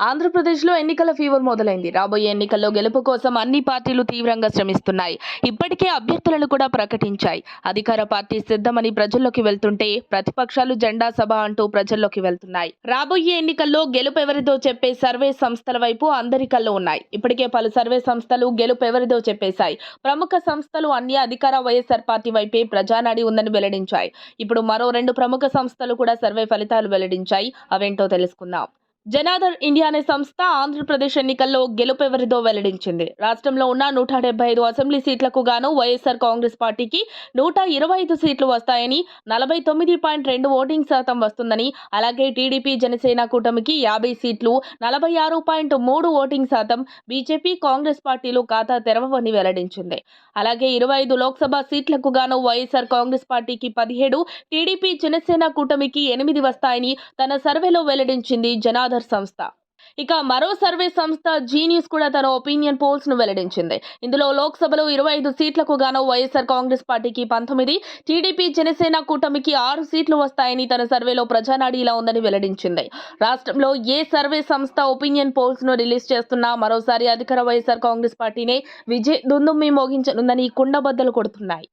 ఆంధ్రప్రదేశ్లో ఎన్నికల ఫీవర్ మొదలైంది. రాబోయే ఎన్నికల్లో గెలుపు కోసం అన్ని పార్టీలు తీవ్రంగా శ్రమిస్తున్నాయి. ఇప్పటికే అభ్యర్థులను కూడా ప్రకటించాయి. అధికార పార్టీ సిద్ధమని ప్రజల్లోకి వెళ్తుంటే ప్రతిపక్షాలు జెండా సభ అంటూ ప్రజల్లోకి వెళ్తున్నాయి. రాబోయే ఎన్నికల్లో గెలుపు ఎవరిదో చెప్పే సర్వే సంస్థల వైపు అందరి కళ్ళు ఉన్నాయి. ఇప్పటికే పలు సర్వే సంస్థలు గెలుపు ఎవరిదో చెప్పేశాయి. ప్రముఖ సంస్థలు అన్ని అధికార వైఎస్ఆర్ పార్టీ వైపే ప్రజానాడి ఉందని వెల్లడించాయి. ఇప్పుడు మరో రెండు ప్రముఖ సంస్థలు కూడా సర్వే ఫలితాలు వెల్లడించాయి. అవేంటో తెలుసుకుందాం. జనాదర్ ఇండియా అనే సంస్థ ఆంధ్రప్రదేశ్ ఎన్నికల్లో గెలుపెవరిదో వెల్లడించింది. రాష్ట్రంలో ఉన్న నూట డెబ్బై ఐదు అసెంబ్లీ సీట్లకు గాను వైఎస్ఆర్ కాంగ్రెస్ పార్టీకి నూట ఇరవై ఐదు సీట్లు వస్తాయని నలభై తొమ్మిది పాయింట్ రెండు ఓటింగ్ శాతం వస్తుందని అలాగే టీడీపీ జనసేన కూటమికి యాభై సీట్లు నలభై ఆరు పాయింట్ మూడు ఓటింగ్ శాతం బీజేపీ కాంగ్రెస్ పార్టీలు ఖాతా తెరవవని వెల్లడించింది. అలాగే ఇరవై ఐదు లోక్సభ సీట్లకు గాను వైఎస్ఆర్ కాంగ్రెస్ పార్టీకి పదిహేడు టీడీపీ జనసేన కూటమికి ఎనిమిది వస్తాయని తన సర్వేలో వెల్లడించింది జనాదర్ సంస్థ. ఇక మరో సర్వే సంస్థ జీనియస్ కూడా తన ఒపీనియన్ పోల్స్ను వెల్లడించింది. ఇందులో లోక్సభలో ఇరవై ఐదు సీట్లకు గాను వైఎస్ఆర్ కాంగ్రెస్ పార్టీకి పంతొమ్మిది టీడీపీ జనసేన కూటమికి ఆరు సీట్లు వస్తాయని తన సర్వేలో ప్రజానాడి ఇలా ఉందని వెల్లడించింది. రాష్ట్రంలో ఏ సర్వే సంస్థ ఒపీనియన్ పోల్స్ను రిలీజ్ చేస్తున్నా మరోసారి అధికార వైఎస్ఆర్ కాంగ్రెస్ పార్టీనే విజయ్ దుందుమ్మి మోగించనుందని కుండబద్దలు కొడుతున్నాయి.